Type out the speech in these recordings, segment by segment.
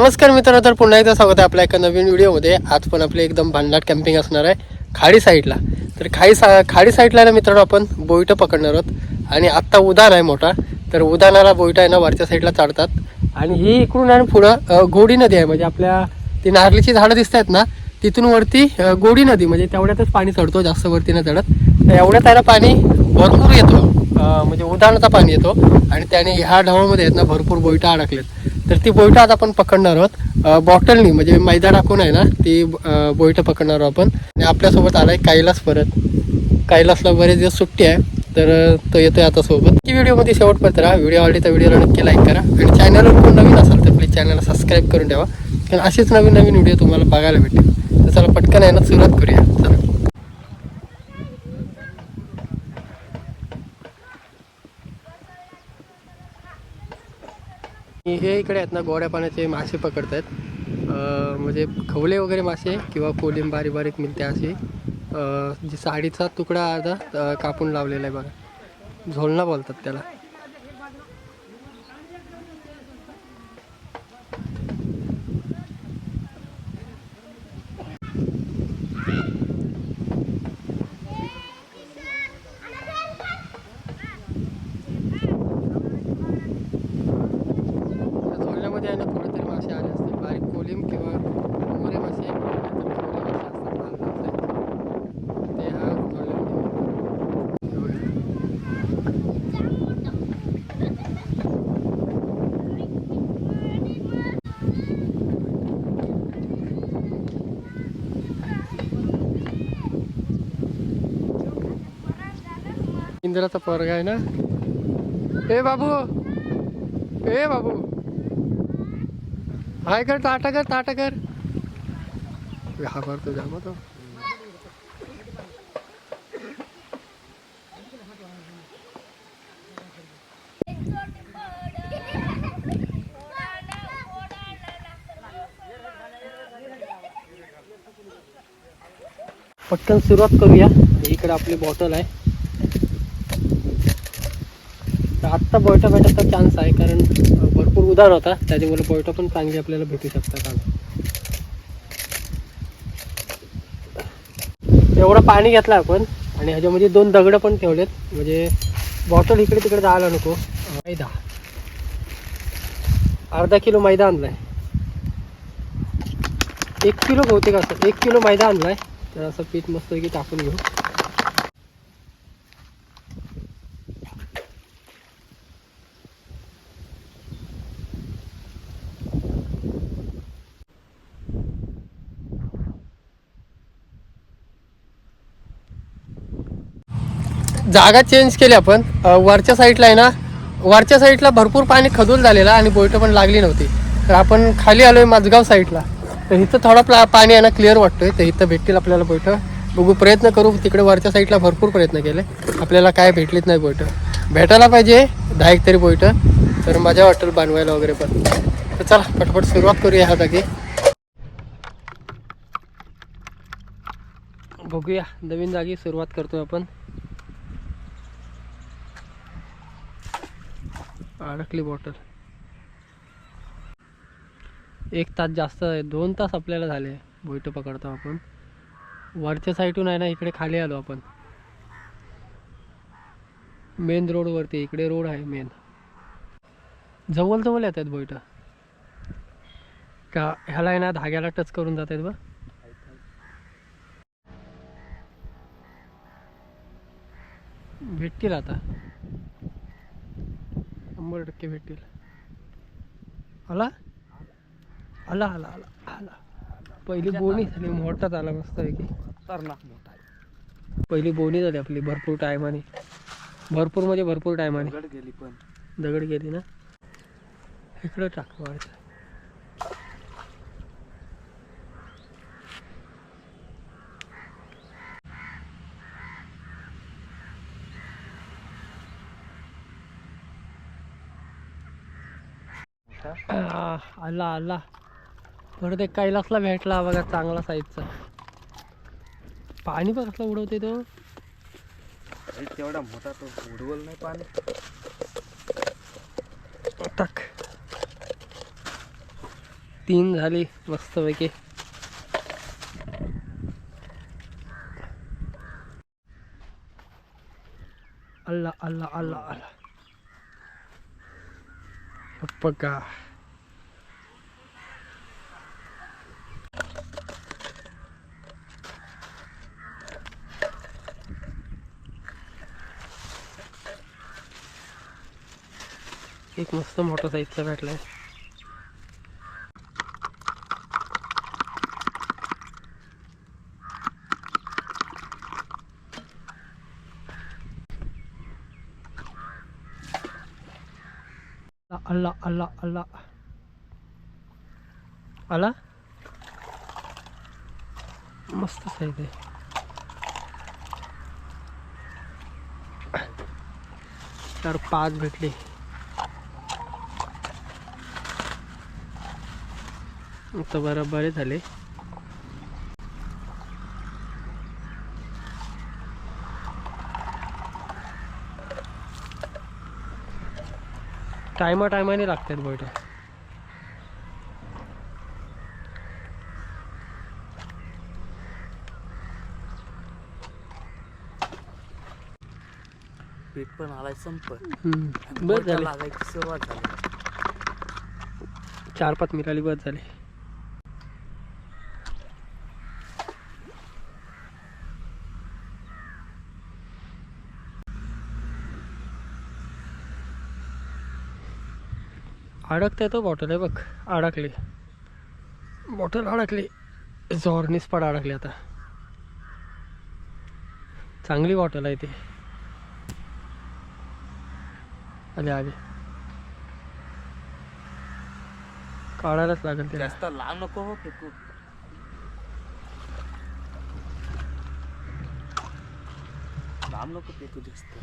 नमस्कार मित्रांनो तर पुन्हा एकदा स्वागत आहे आपल्या एका नवीन व्हिडिओमध्ये. आज पण आपले एकदम भांडाट कॅम्पिंग असणार आहे खाडी साईडला तर खाडी सा खाडी साईडला ना मित्रांनो आपण बोईटं पकडणार आहोत. आणि आत्ता उदान आहे मोठा. तर उदानाला बोईटा आहे ना वरच्या साईडला चढतात. आणि ही इकडून आणि पुढं गोडी नदी आहे. म्हणजे आपल्या ती नारळीची झाडं दिसत आहेत ना तिथून वरती गोडी नदी. म्हणजे तेवढ्यातच पाणी चढतो जास्त वरती न चढत. तर एवढ्यात आहे ना पाणी भरपूर येतो. म्हणजे उदाहरणाचा पाणी येतो. आणि त्याने ह्या ढवळमध्ये आहेत ना भरपूर बोईटा अडकलेत. तर ती बोईटा आता आपण पकडणार आहोत. बॉटलनी म्हणजे मैदा टाकून आहे ना ती अ, बोईटं पकडणार आहोत आपण. आणि आपल्यासोबत आलाय कैलास परत. कैलासला बरेच दिवस सुट्टी आहे तर तो येतोय आता सोबत. की व्हिडिओमध्ये शेवटपर्यंत राहा. व्हिडिओ आवडली तर व्हिडिओला नक्की लाईक करा. आणि चॅनलवर कोण नवीन असेल तर प्लीज चॅनलला सबस्क्राईब करून ठेवा. कारण असेच नवीन नवीन व्हिडिओ तुम्हाला बघायला भेटेल. तर चला पटकन आहे ना सुरुवात करूया चला हे इकडे आहेत ना गोड्या पाण्याचे मासे पकडतात म्हणजे खवले वगैरे मासे किंवा कोलिम बारीक बारीक मिळते असे. जे साडीचा तुकडा अर्धा कापून लावलेला आहे बघा. झोलना बोलतात त्याला त्या झोलण्यामध्ये आहे ना थोडे तरी मासे आले असतील बारीक कोलिम किंवा मोरे मासे नाहीतर खवले मासे असतात लहान लहान size. ते हा झोलण्यामध्ये मिळतात. हे बघा. इंद्राचा पोरगा आहे ना? ए बाबू! ए बाबू! हाय कर टाटा कर टाटा कर. घाबरतो जाम तो पटकन सुरुवात करूया. इकडे आपली बॉटल आहे तर आत्ता बोयटा भेटायचा चान्स आहे कारण भरपूर उदार होता. त्याच्यामुळे बोयटा पण चांगली आपल्याला भेटू शकतात आज. एवढं पाणी घेतलं आपण आणि ह्याच्यामध्ये दोन दगडं पण ठेवलेत. म्हणजे बॉटल इकडे तिकडे जायला नको. मैदा. अर्धा किलो मैदा आणलाय. एक किलो बहुतेक असं एक किलो मैदा आणलाय. तर असं पीठ मस्तपैकी टाकून घेऊ. जागा चेंज केली आपण वरच्या साईडला आहे ना वरच्या साईडला भरपूर पाणी खदूल झालेला आणि बोईटं पण लागली नव्हती. तर आपण खाली आलोय माझगाव साईडला तर इथं थोडा प्ला पाणी आहे ना क्लिअर वाटतोय. तर इथं भेटतील आपल्याला बोईटं बघू प्रयत्न करू. तिकडे वरच्या साईडला भरपूर प्रयत्न केले. आपल्याला काय भेटलीच नाही बोईटं भेटायला पाहिजे दहा एक तरी बोईटं तर मजा वाटेल बनवायला वगैरे पण. तर चला पटपट सुरुवात करूया ह्या जागी बघूया नवीन जागी सुरुवात करतोय आपण. अडकली बॉटल एक तास जास्त आहे. दोन तास आपल्याला झाले बोईटं पकडतो आपण. वरच्या साईडून आहे ना इकडे खाली आलो आपण. मेन रोडवरती इकडे रोड आहे मेन जवळ जवळ येत आहेत बोईटं. का ह्याला आहे ना धाग्याला टच करून जात आहेत बा भेटतील आता. शंभर टक्के भेटतील आला? आला आला आला आला. पहिली बोनी झाली मोठाच आला मस्त पैकी खतरनाक मोठा आहे. पहिली बोनी झाली आपली भरपूर टायमाने भरपूर म्हणजे भरपूर टायमाने दगड गेली पण. दगड गेली ना? इकडं टाक आला आला. परत एक कैलासला भेटला बघा चांगला साईजचा. पाणी पण कसलं उडवते तो? तेवढा मोठा तो उडवल नाही पाणी. टाक. तीन झाली मस्तपैकी. अल्ला अल्ला अल्ला अल्ला बघा. एक मस्त मोठा साईजचा भेटलाय. अल्ला अल्ला अल्ला आला. मस्त साईज आहे. तर पाच भेटले. आता बरं बरे झाले. टायमा टायमाने लागतात बैठे पीठ पण आलाय संप बस झाले. लागायची सुरुवात झाली. चार पाच मिळाली बस झाले. अडकते तो बॉटल आहे बघ. अडकली. बॉटल अडकली. जोरनीच पण अडकली आता. चांगली बॉटल आहे ती. आले आले. काढायलाच लागेल तिला. जास्त लांब नको हो फेकू. लांब नको फेकू जास्त.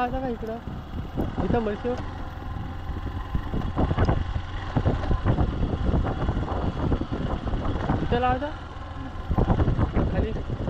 तिकडं लावता का इकडं? इथं म्हैसूर. इथं लावता? खाली.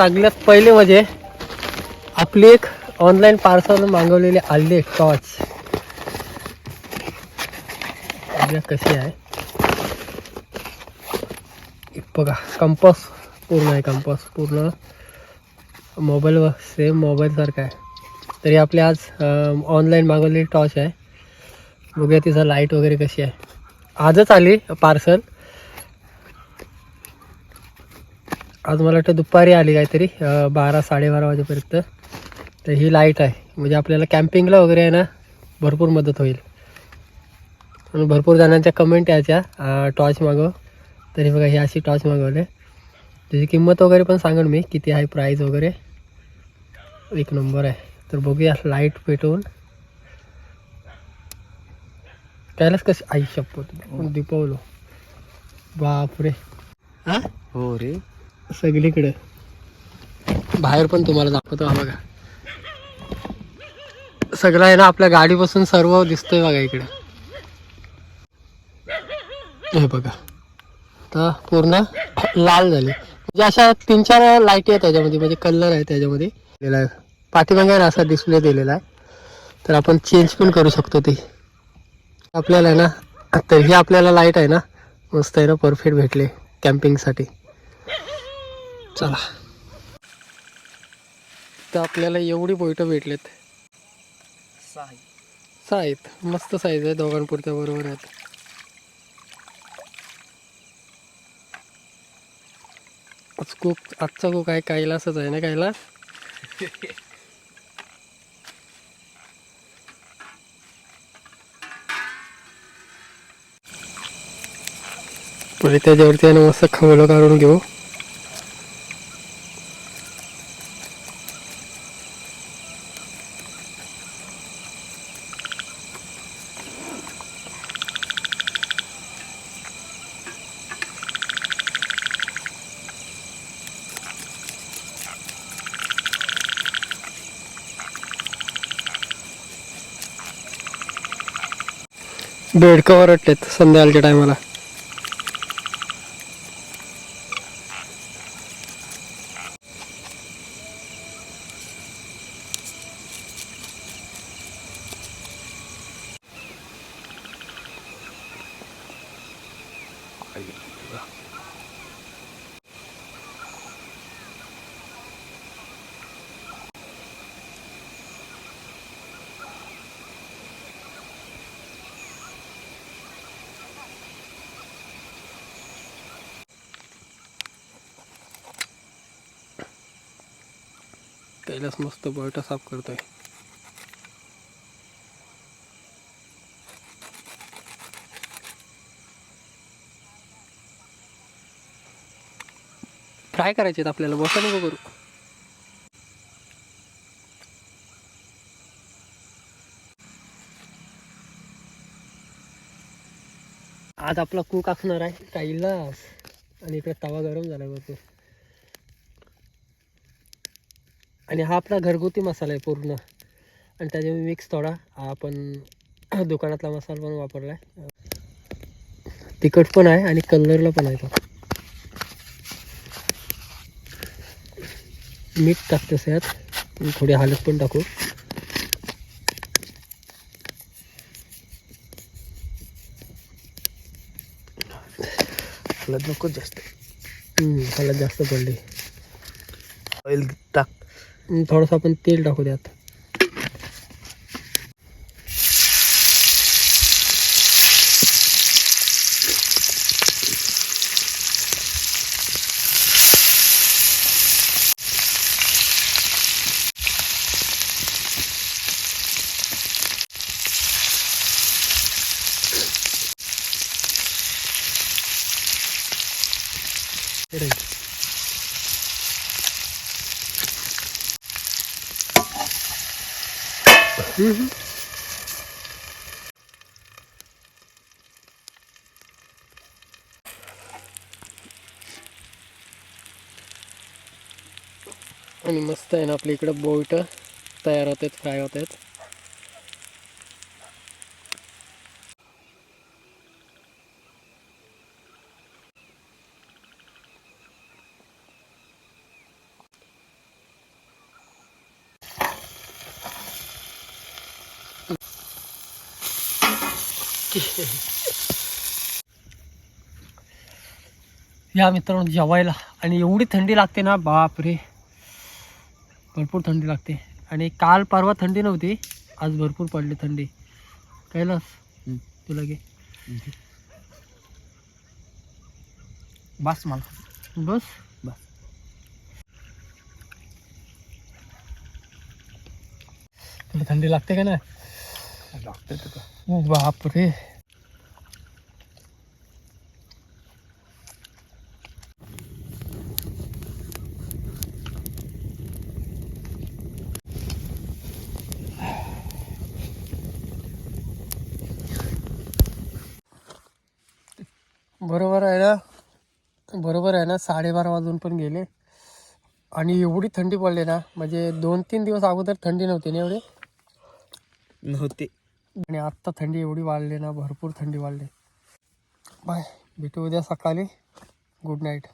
सगळ्यात पहिले म्हणजे आपली एक ऑनलाईन पार्सल मागवलेली आली एक टॉर्च कशी आहे. बघा कंपस पूर्ण आहे कंपस पूर्ण. मोबाईलवर सेम मोबाईलसारखा आहे. तरी आपली आज ऑनलाईन मागवलेली टॉर्च आहे. बघूया तिचा लाइट वगैरे कशी आहे. आजच आली पार्सल आज मला वाटतं दुपारी आली काहीतरी बारा साडेबारा वाजेपर्यंत. तर ही लाइट आहे. म्हणजे आपल्याला कॅम्पिंगला वगैरे आहे ना भरपूर मदत होईल. आणि भरपूर जणांच्या कमेंट यायच्या टॉर्च मागव तरी बघा ही अशी टॉर्च मागवले. त्याची किंमत वगैरे पण सांगेन मी किती आहे प्राईस वगैरे. एक नंबर आहे. तर बघूया लाइट पेटवून. त्यालाच कशी आई शपथ? दीपावलो. बापरे. हा? हो रे. सगळीकडे. बाहेर पण तुम्हाला दाखवतो हा बघा. सगळं आहे ना आपल्या गाडीपासून सर्व दिसतंय बघा इकडे. हे बघा. तर पूर्ण लाल झाले. म्हणजे अशा तीन चार लाईटी आहेत त्याच्यामध्ये म्हणजे कलर आहे त्याच्यामध्ये. दिलेला आहे. पाठीमागे ना असा डिस्प्ले दिलेला आहे. तर आपण चेंज पण करू शकतो ती. आपल्याला आहे ना तर ही आपल्याला लाइट आहे ना मस्त आहे ना परफेक्ट भेटले कॅम्पिंगसाठी चला. तर आपल्याला एवढी बोईटं भेटलेत. साई. सहा आहेत मस्त साईज आहे दोघांपुरत्या बरोबर आहेत. कुक आजचा कुक आहे कैलासच आहे ना कैलास? पुढे त्याच्यावरती ना मस्त खवलं काढून घेऊ. बेड कवर वाटलेत संध्याकाळच्या टायमाला कैलास मस्त बळटा साफ करतोय. फ्राय करायचे आपल्याला बसा नको करू. आज आपला कुक असणार आहे कैलास आणि इकडे तवा गरम झाला भरपूर. आणि हा आपला घरगुती मसाला आहे पूर्ण. आणि त्याच्यामध्ये मिक्स थोडा हा आपण दुकानातला मसाला पण वापरला आहे तिखट पण आहे आणि कलरला पण आहे तो मीठ टाकतोस यात आणि थोडी हळद पण टाकू. हळद नको जास्त. हळद जास्त पडली. ऑइल टाक. थोडंसं आपण तेल टाकू द्यात आणि मस्त आहे ना आपल्या इकडं बोईट तयार होत आहेत फ्राय होत आहेत या मित्रांनो जेवायला. आणि एवढी थंडी लागते ना बाप रे भरपूर थंडी लागते. आणि काल परवा थंडी नव्हती आज भरपूर पडली थंडी. कैलास. तुला घे. बस मला. बस. बस. तुला थंडी लागते का नाही? लागते तुला बरोबर आहे ना? बरोबर आहे ना? साडेबारा वाजून पण गेले. आणि एवढी थंडी पडली ना म्हणजे दोन तीन दिवस अगोदर थंडी नव्हती ना एवढी? नव्हते. आणि आत्ता थंडी एवढी वाढली ना भरपूर थंडी वाढली. बाय भेटू उद्या सकाळी. Good night